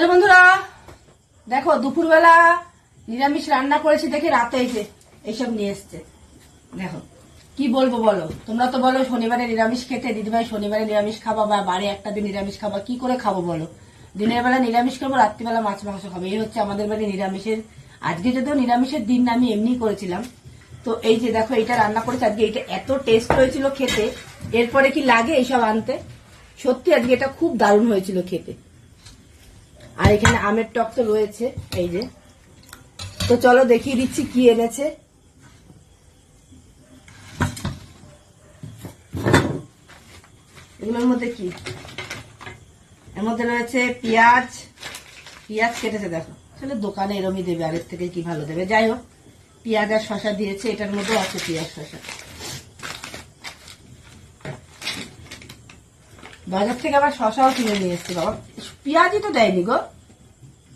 Hello বন্ধুরা, দেখো দুপুরবেলা নিরামিষ রান্না করেছি দেখে রাতে এসে এইসব নিয়ে এসছে। দেখো, কি বলব বলো? তোমরা তো বলো শনিবারে নিরামিষ খেতে, দিদিভাই শনিবারে নিরামিষ খাবা বা বাড়ি একটা দিন নিরামিষ খাবা, কি করে খাব বলো? দিনের বেলা নিরামিষ খাব, রাত্রিবেলা মাছ মাংস খাব, এই হচ্ছে আমাদের বাড়ি নিরামিষের। আজকে যদিও নিরামিষের দিন আমি এমনি করেছিলাম, তো এই যে দেখো এটা রান্না করেছি, আজকে এটা এত টেস্ট হয়েছিল খেতে, এরপরে কি লাগে এইসব আনতে? সত্যি আজকে এটা খুব দারুণ হয়েছিল খেতে। আর এখানে আমের টক তো রয়েছে, এই যে। তো চলো দেখিয়ে দিচ্ছি কি এনেছে। এগুলোর মধ্যে কি? এর মধ্যে রয়েছে পেঁয়াজ। পেঁয়াজ কেটেছে, দেখো। আসলে দোকানে এরমই দেবে, আগের থেকে কি ভালো দেবে। যাই হোক, পেঁয়াজ আর শশা দিয়েছে, এটার মধ্যেও আছে পেঁয়াজ শশা বাজার থেকে আবার শশাও কিনে নিয়ে এসছে বাবা। পেঁয়াজই তো দেয়নি গো।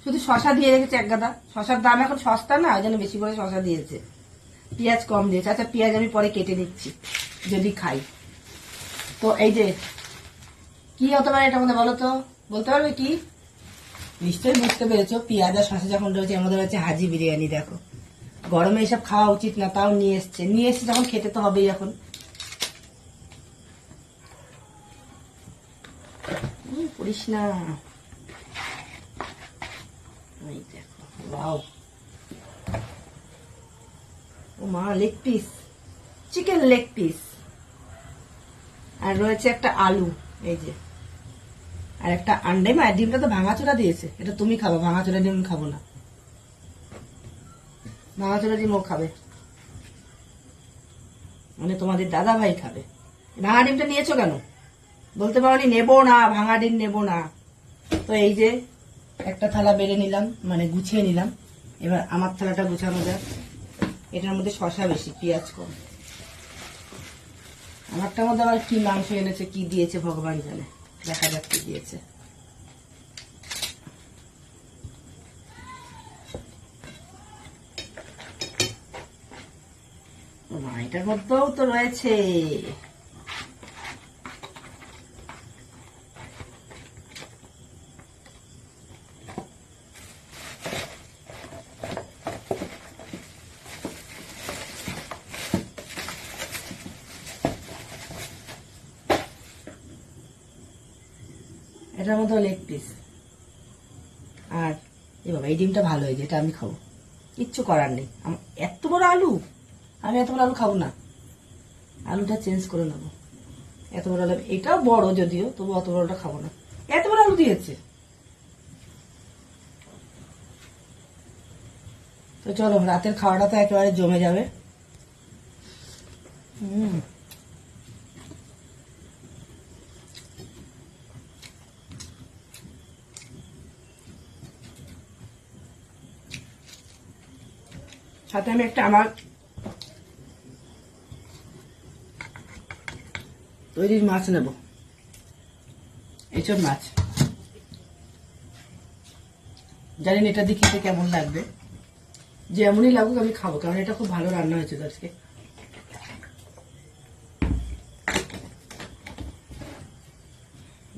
শুধু শশা দিয়ে রেখেছে এক গাদা। শশার দাম এখন সস্তা না, ওই জন্য বেশি করে শশা দিয়েছে। পেঁয়াজ কম দিয়েছে। আচ্ছা পেঁয়াজ আমি পরে কেটে নিচ্ছি, যদি খাই। তো এই যে, কি হতে পারে এটা মধ্যে বলো তো? বলতে পারবে কি? নিশ্চয়ই বুঝতে পেরেছ, পেঁয়াজ আর শশা যখন রয়েছে, আমাদের রয়েছে হাজি বিরিয়ানি, দেখো। গরমে এসব খাওয়া উচিত না, তাও নিয়ে এসছে। নিয়ে এসছে যখন, খেতে তো হবেই এখন হুম, করিস না। মা leg piece chicken leg piece আর রয়েছে একটা আলু, এই যে। আর একটা আন্ডে, মা, ডিমটা তো ভাঙাচোরা দিয়েছে। এটা তুমি খাব, ভাঙাচোরা ডিম খাব না। ভাঙাচোরা ডিম ও খাবে। মানে তোমাদের দাদা ভাই খাবে। ভাঙা ডিমটা নিয়েছো কেন? বলতে পারোনি, নেব না, ভাঙা ডিম নেব না। তো এই যে একটা থালা বেড়ে নিলাম মানে গুছিয়ে নিলাম। এবার আমার থালাটা গুছানো যাক। এটার মধ্যে শশা বেশি, পেঁয়াজ কম। আমারটার মধ্যে আবার কি মাংস এনেছে, কি দিয়েছে ভগবান জানে। দেখা যাক কি দিয়েছে। এটার মধ্যেও তো রয়েছে। এটার মধ্যে লেগ পিস আর এ বাবা, এই ডিমটা ভালো হয়েছে, এটা আমি খাব। কিচ্ছু করার নেই। এত বড় আলু? আমি এত বড় আলু খাব না। আলুটা চেঞ্জ করে নেব। এত বড় আলু এটাও বড় যদিও, তবু অত বড়টা খাব না। এত বড় আলু দিয়েছে। তো চলো, রাতের খাওয়াটা তো একেবারে জমে যাবে। হুম। সাথে আমি একটা আমার তৈরির মাছ নেব। এইসব মাছ। জানি এটা দিয়ে খেতে কেমন লাগবে। যেমনই লাগুক আমি খাব, কারণ এটা খুব ভালো রান্না হয়েছে আজকে।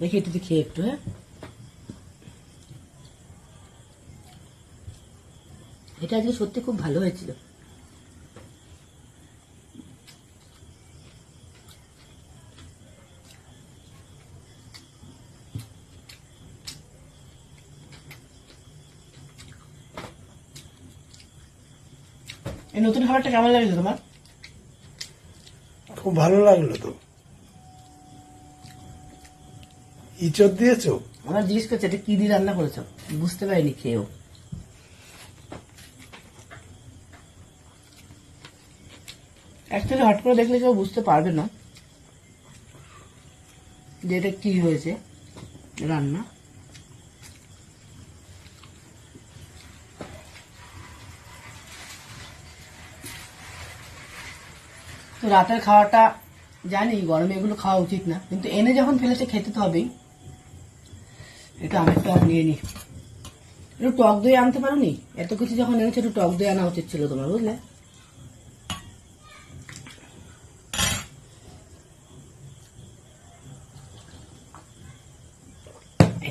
দেখি এটা দিয়ে খেয়ে একটু হ্যাঁ? এটা আজকে সত্যি খুব ভালো হয়েছিল। এই নতুন খাবারটা কেমন লাগল তোমার? খুব ভালো লাগল তো। ইচড় দিয়েছ? আমরা জিজ্ঞেস করছে এটা কি দিয়ে রান্না করেছ? বুঝতে পারিনি খেয়েও। অ্যাকচুয়ালি হট করে দেখলে কেউ বুঝতে পারবে না যে এটা কি হয়েছে রান্না। তো রাতের খাওয়াটা জানি, গরমে এগুলো খাওয়া উচিত না, কিন্তু এনে যখন ফেলেছে খেতে তো হবেই। একটু আমের টক নিয়ে নি একটু টক দই আনতে পারো নি এত কিছু যখন এনেছে, একটু টক দই আনা উচিত ছিল তোমার, বুঝলে?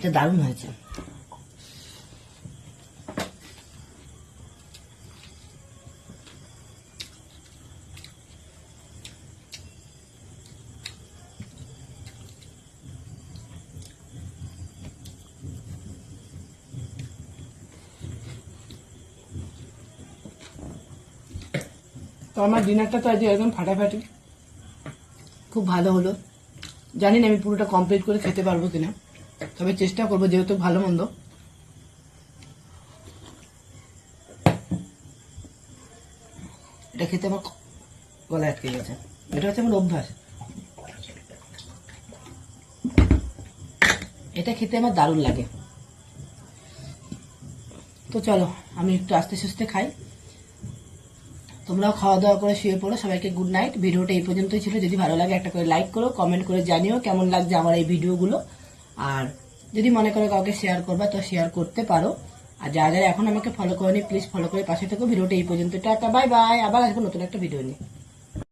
এটা দারুণ হয়েছে। তো আমার ডিনারটা তো আজকে একদম ফাটাফাটি। খুব ভালো হলো। জানি না আমি পুরোটা কমপ্লিট করে খেতে পারব কিনা। তবে চেষ্টা করব, যেহেতু ভালো মন্দ। এটা খেতে আমার গলায় আটকে গেছে। এটা হচ্ছে আমার অভ্যাস। এটা খেতে আমার দারুণ লাগে। তো চলো, আমি একটু আস্তে সুস্তে খাই। তোমরাও খাওয়া দাওয়া করে শুয়ে পড়ো, সবাইকে গুড নাইট ভিডিওটা এই পর্যন্তই ছিল। যদি ভালো লাগে একটা করে লাইক করো কমেন্ট করে জানিও কেমন লাগছে আমার এই ভিডিওগুলো। আর যদি মনে করো কাউকে শেয়ার করবা, তো শেয়ার করতে পারো। আর যা যারা এখন আমাকে ফলো করেনি প্লিজ ফলো করে পাশে থেকো। ভিডিওটা এই পর্যন্ত। টাটা বাই বাই আবার আসব নতুন একটা ভিডিও নিয়ে।